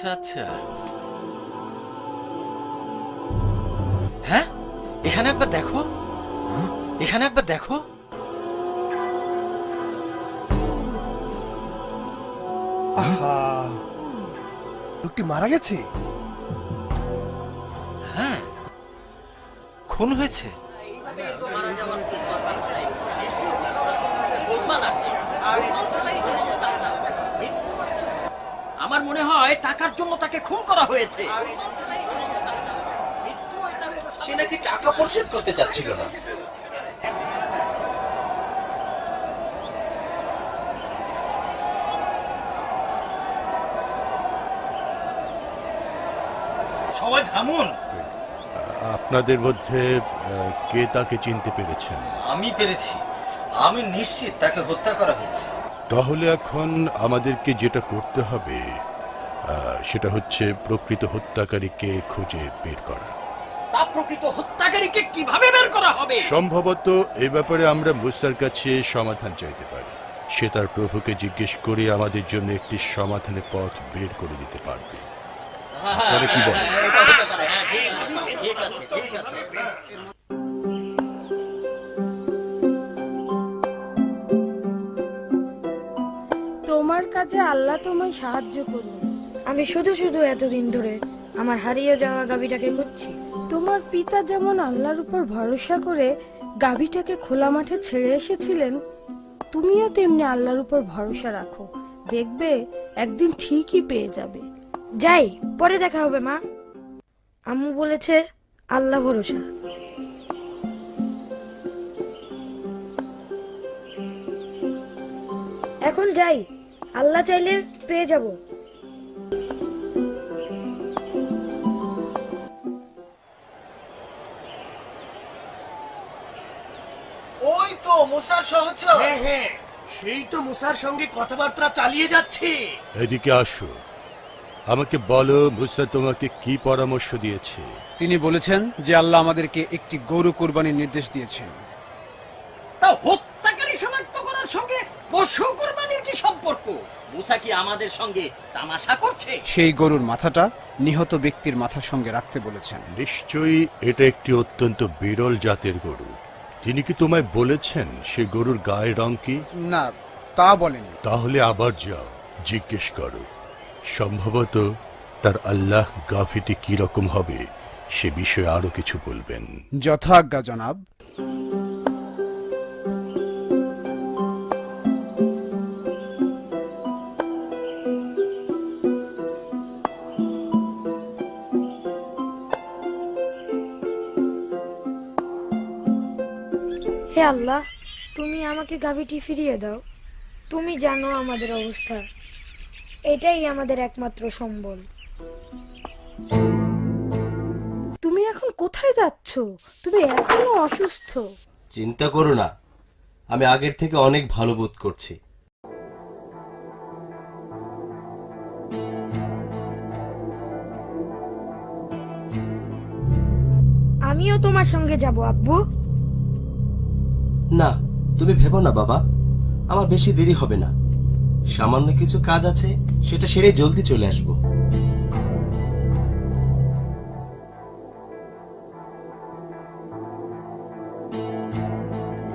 আচ্ছা আচ্ছা। হ্যাঁ? এখানে একবার দেখো। এখানে একবার দেখো। আহা। লোকটি মারা গেছে? হ্যাঁ। খুন হয়েছে। আমার মনে হয় টাকার জন্য তাকে খুন করা হয়েছে। সে নাকি টাকা পরিশোধ করতে চাচ্ছিল না। সবাই থামুন। আপনাদের মধ্যে কে তাকে চিনতে পেরেছেন? আমি পেরেছি। আমি নিশ্চিত তাকে হত্যা করা হয়েছে। তাহলে এখন আমাদেরকে যেটা করতে হবে সেটা হচ্ছে প্রকৃত হত্যাকারীকে খুঁজে বের করা। তা প্রকৃত হত্যাকারীকে কীভাবে বের করা হবে? সম্ভবত এ ব্যাপারে আমরা মুসার কাছে সমাধান চাইতে পারি। সে তার প্রভুকে জিজ্ঞেস করে আমাদের জন্য একটি সমাধানের পথ বের করে দিতে পারবে। কি আছে। তোমার কাছে আল্লাহ তোমায় সাহায্য করুন। আমি শুধু শুধু এতদিন ধরে আমার হারিয়ে যাওয়া গাবিটাকে খুঁজছি। তোমার পিতা যেমন আল্লাহর উপর ভরসা করে গাভীটাকে খোলা মাঠে ছেড়ে এসেছিলেন তুমিও তেমনি আল্লাহর উপর ভরসা রাখো। দেখবে একদিন ঠিকই পেয়ে যাবে। যাই পরে দেখা হবে মা। আম্মু বলেছে আল্লাহ ভরসা। এখন যাই আল্লাহ চাইলে পেয়ে যাব। সহচর হ্যাঁ হ্যাঁ। সেই তো মুসার সঙ্গে কথাবার্তা চালিয়ে যাচ্ছে। এদিকে আসো। আমাকে বলো মুসা তোমাকে কি পরামর্শ দিয়েছে? তিনি বলেছেন যে আল্লাহ আমাদেরকে একটি গরু কোরবানির নির্দেশ দিয়েছেন। তা হত্যাকারী শনাক্ত করার সঙ্গে পশু কোরবানির কি সম্পর্ক? মুসা কি আমাদের সঙ্গে তামাশা করছে? সেই গরুর মাথাটা নিহত ব্যক্তির মাথার সঙ্গে রাখতে বলেছেন। নিশ্চয়ই এটা একটি অত্যন্ত বিরল জাতের গরু। তিনি কি তোমায় বলেছেন সে গরুর গায়ের রং কি? না তা বলেনি তাহলে আবার যাও জিজ্ঞেস করো। সম্ভবত তার আল্লাহ গাফিটি কি রকম হবে সে বিষয়ে আরও কিছু বলবেন। যথাজ্ঞা জনাব। হে আল্লাহ তুমি আমাকে গাভীটি ফিরিয়ে দাও। তুমি জানো আমাদের অবস্থা। এটাই আমাদের একমাত্র সম্বল। তুমি এখন কোথায় যাচ্ছ? তুমি এখনও অসুস্থ। চিন্তা করো না। আমি আগের থেকে অনেক ভালো বোধ করছি। আমিও তোমার সঙ্গে যাব আব্বু। না তুমি ভেবো না বাবা। আমার বেশি দেরি হবে না। সামান্য কিছু কাজ আছে সেটা সেরে জলদি চলে আসব।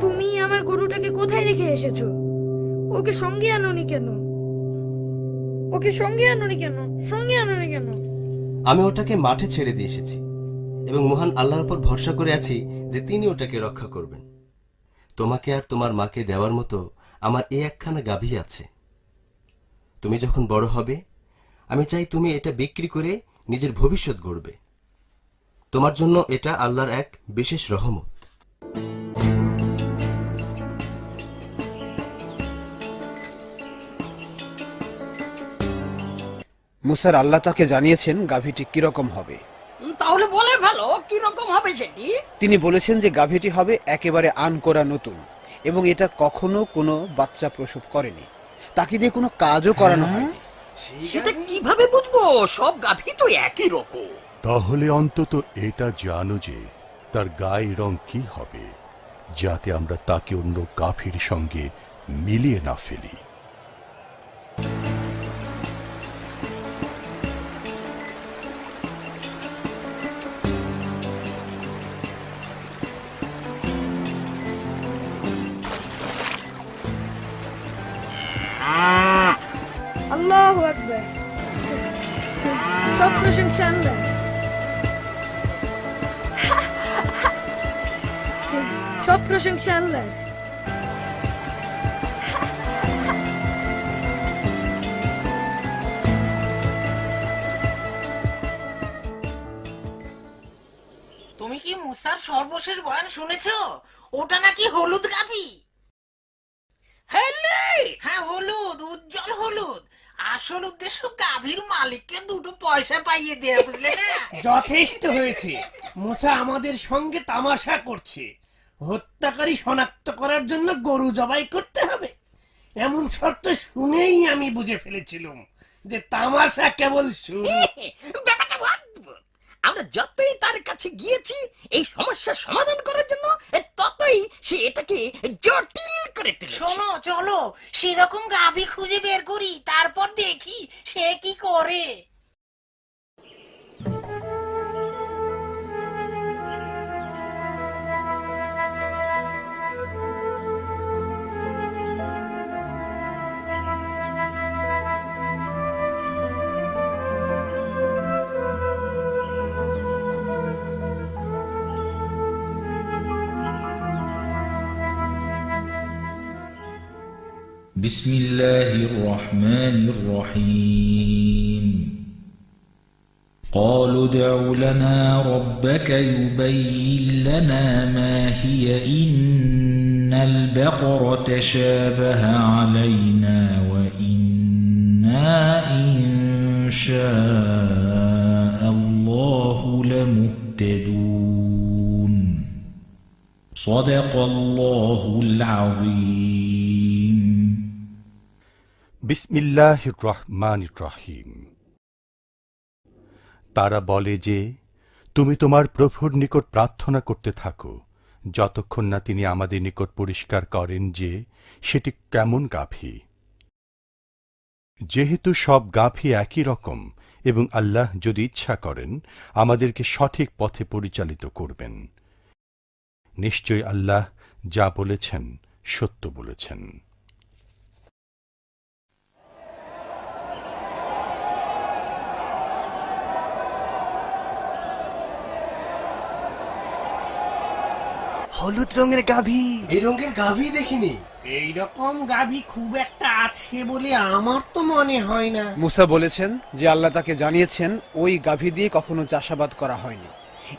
তুমি আমার গরুটাকে কোথায় রেখে এসেছ? ওকে সঙ্গে আনোনি কেন? ওকে সঙ্গে আনোনি কেন? সঙ্গে আনোনি কেন? আমি ওটাকে মাঠে ছেড়ে দিয়ে এসেছি এবং মহান আল্লাহর উপর ভরসা করে আছি যে তিনি ওটাকে রক্ষা করবেন। তোমাকে আর তোমার মাকে দেওয়ার মতো আমার এই একখানা গাভী আছে। তুমি যখন বড় হবে আমি চাই তুমি এটা বিক্রি করে নিজের ভবিষ্যৎ গড়বে। তোমার জন্য এটা আল্লাহর এক বিশেষ রহমত। মুসার আল্লাহ তাকে জানিয়েছেন গাভীটি কীরকম হবে। তাহলে বলে কি রকম হবে সেটি? তিনি বলেছেন যে গাভীটি হবে একেবারে আন করা নতুন এবং এটা কখনো কোনো বাচ্চা প্রসব করেনি। তাকে দিয়ে কোনো কাজও করানো হয়নি। সেটা কীভাবে বুঝব? সব গাভী তো একই রকম। তাহলে অন্তত এটা জানো যে তার গায়ের রং কি হবে যাতে আমরা তাকে অন্য গাফির সঙ্গে মিলিয়ে না ফেলি। আল্লাহ আকবার। সব প্রশংসা আল্লাহ সব প্রশংসা আল্লাহ তুমি কি মুসার সর্বশেষ বয়ান শুনেছো? ওটা নাকি হলুদ গাভি? হেলে হ্যাঁ হলুদ উজ্জ্বল হলুদ। আসল উদ্দেশ্য গাভীর মালিককে দুটো পয়সা পাইয়ে দেয়া বুঝলে না? যথেষ্ট হয়েছে। মুসা আমাদের সঙ্গে তামাশা করছে। হত্যাকারী শনাক্ত করার জন্য গরু জবাই করতে হবে। এমন শর্ত শুনেই আমি বুঝে ফেলেছিলাম যে তামাশা কেবল শুরু। ব্যাপারটা অদ্ভুত। আমরা যতই তার কাছে গিয়েছি এই সমস্যার সমাধান করার জন্য এ ততই সে এটাকে জটিল করে তুলেছে। শোনো, চলো, সেরকম গাভী খুঁজে বের করি, তারপর দেখি সে কি করে। بسم الله الرحمن الرحيم قالوا ادع لنا ربك يبين لنا ما هي إن البقرة تشابه علينا وإنا إن شاء الله لمهتدون صدق الله العظيم বিসমিল্লাহ তারা বলে যে, তুমি তোমার প্রভুর নিকট প্রার্থনা করতে থাকো, যতক্ষণ না তিনি আমাদের নিকট পরিষ্কার করেন যে, সেটি কেমন গাভী। যেহেতু সব গাভী একই রকম এবং আল্লাহ যদি ইচ্ছা করেন, আমাদেরকে সঠিক পথে পরিচালিত করবেন। নিশ্চয় আল্লাহ যা বলেছেন, সত্য বলেছেন। হলুদ রঙের গাভী। এই রঙের গাভী দেখিনি। এইরকম গাভী খুব একটা আছে বলে আমার তো মনে হয় না। মুসা বলেছেন যে আল্লাহ তাকে জানিয়েছেন ওই গাভী দিয়ে কখনো চাষাবাদ করা হয়নি।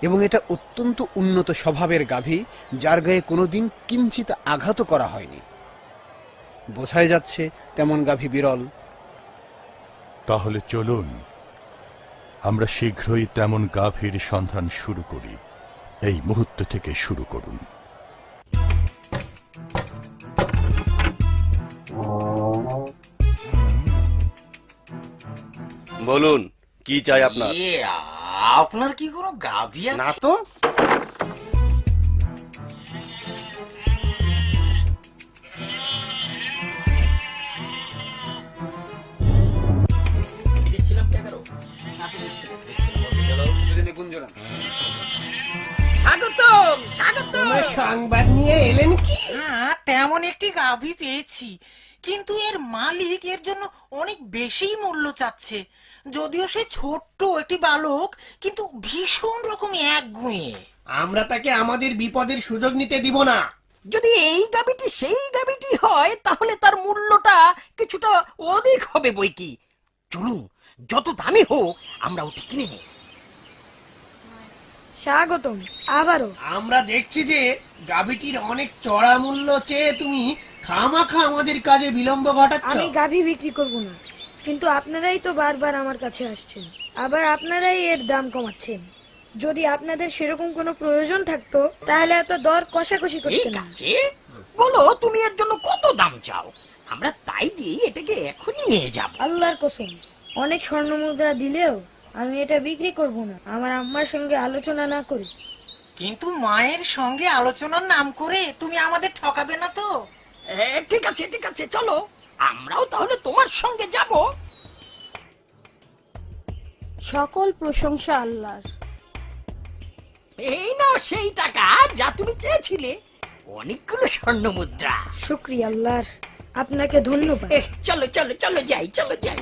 এবং এটা অত্যন্ত উন্নত স্বভাবের গাভী যার গায়ে কোনোদিন কিঞ্চিত আঘাত করা হয়নি। বোঝাই যাচ্ছে তেমন গাভী বিরল। তাহলে চলুন আমরা শীঘ্রই তেমন গাভীর সন্ধান শুরু করি। এই মুহূর্ত থেকে শুরু করুন। বলুন কি চাই আপনার? আপনার কি কোনো গাভী না আছে তো তোমার সংবাদ নিয়ে এলেন কি? হ্যাঁ তেমন একটি গাভী পেয়েছি। কিন্তু এর মালিক এর জন্য অনেক বেশি মূল্য চাচ্ছে। যদিও সে ছোট্ট একটি বালক কিন্তু ভীষণ রকম এক গুঁয়ে আমরা তাকে আমাদের বিপদের সুযোগ নিতে দিব না। যদি এই গাবিটি সেই গাবিটি হয় তাহলে তার মূল্যটা কিছুটা অধিক হবে বই কি। চলুন যত দামি হোক আমরা ওটি কিনে নেব স্বাগতম আবারও। আমরা দেখছি যে গাভীটির অনেক চড়া মূল্য চেয়ে তুমি খামাখা আমাদের কাজে বিলম্ব ঘটাচ্ছ। আমি গাভী বিক্রি করব না কিন্তু আপনারাই তো বারবার আমার কাছে আসছেন। আবার আপনারাই এর দাম কমাচ্ছেন। যদি আপনাদের সেরকম কোনো প্রয়োজন থাকতো তাহলে এত দর কষাকষি ঠিক করতেন না। আছে বলো তুমি এর জন্য কত দাম চাও? আমরা তাই দিয়ে এটাকে এখনই নিয়ে যাব। আল্লাহর কসম অনেক স্বর্ণ মুদ্রা দিলেও আমি এটা বিক্রি করব না। আমার আম্মার সঙ্গে আলোচনা না করে। কিন্তু মায়ের সঙ্গে আলোচনার নাম করে তুমি আমাদের ঠকাবে না তো? এ, ঠিক আছে ঠিক আছে চলো। আমরাও তাহলে তোমার সঙ্গে যাব। সকল প্রশংসা আল্লাহর। এই নাও সেই টাকা যা তুমি চেয়েছিলে। অনেকগুলো স্বর্ণ মুদ্রা। শুক্রিয়া আল্লাহর। আপনাকে ধন্যবাদ। এহ, চলো চলো চলো যাই চলো যাই।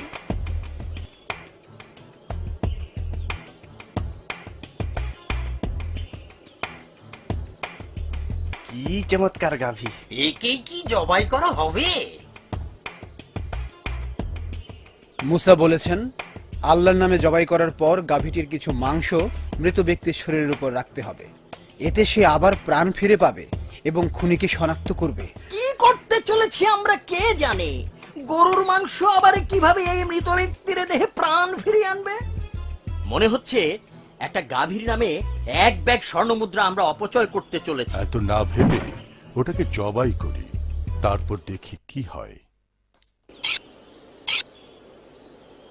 চমৎকার গাভী। একেই কি জবাই করা হবে? মুসা বলেছেন আল্লাহর নামে জবাই করার পর গাভীটির কিছু মাংস মৃত ব্যক্তির শরীরের উপর রাখতে হবে। এতে সে আবার প্রাণ ফিরে পাবে এবং খুনিকে শনাক্ত করবে। কি করতে চলেছি আমরা কে জানে? গরুর মাংস আবার কীভাবে এই মৃত ব্যক্তির দেহে প্রাণ ফিরিয়ে আনবে? মনে হচ্ছে একটা গাভীর নামে এক ব্যাগ স্বর্ণ মুদ্রা আমরা অপচয় করতে চলেছি। এত না ভেবে ওটাকে জবাই করি, তারপর দেখি কি হয়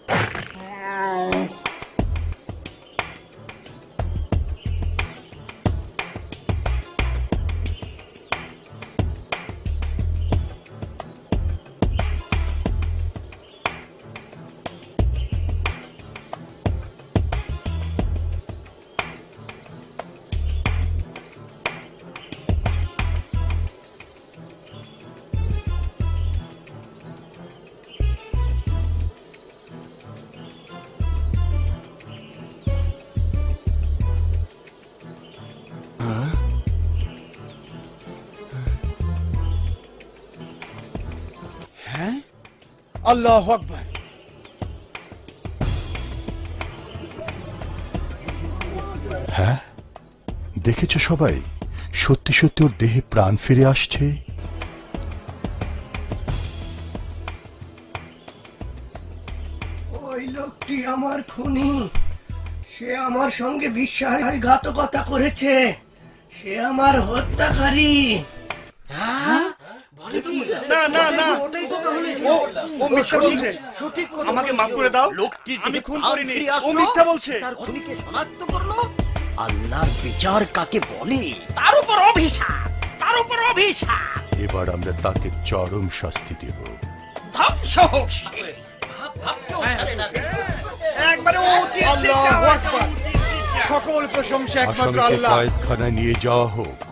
হ্যাঁ। আল্লাহ আকবার। হ্যাঁ? দেখেছ সবাই? সত্যি সত্যি ওর দেহে প্রাণ ফিরে আসছে? ওই লোকটি আমার খুনি। সে আমার সঙ্গে বিশ্বাসঘাতকতা করেছে। সে আমার হত্যাকারী। না না না। ও ও মিথ্যা বলছে। সঠিক আমাকে মাফ করে দাও। লোকটির আমি খুন করিনি। ও মিথ্যা বলছে। তার খুনিকে শনাক্ত করল। আল্লাহর বিচার কাকে বলে? তার উপর অভিশাপ তার উপর অভিশাপ। এবার আমরা তাকে চরম শাস্তি দেব। ধ্বংস হোক সে। একবারে আকবার। সকল প্রশংসা একমাত্র আল্লাহ। নিয়ে যাওয়া হোক।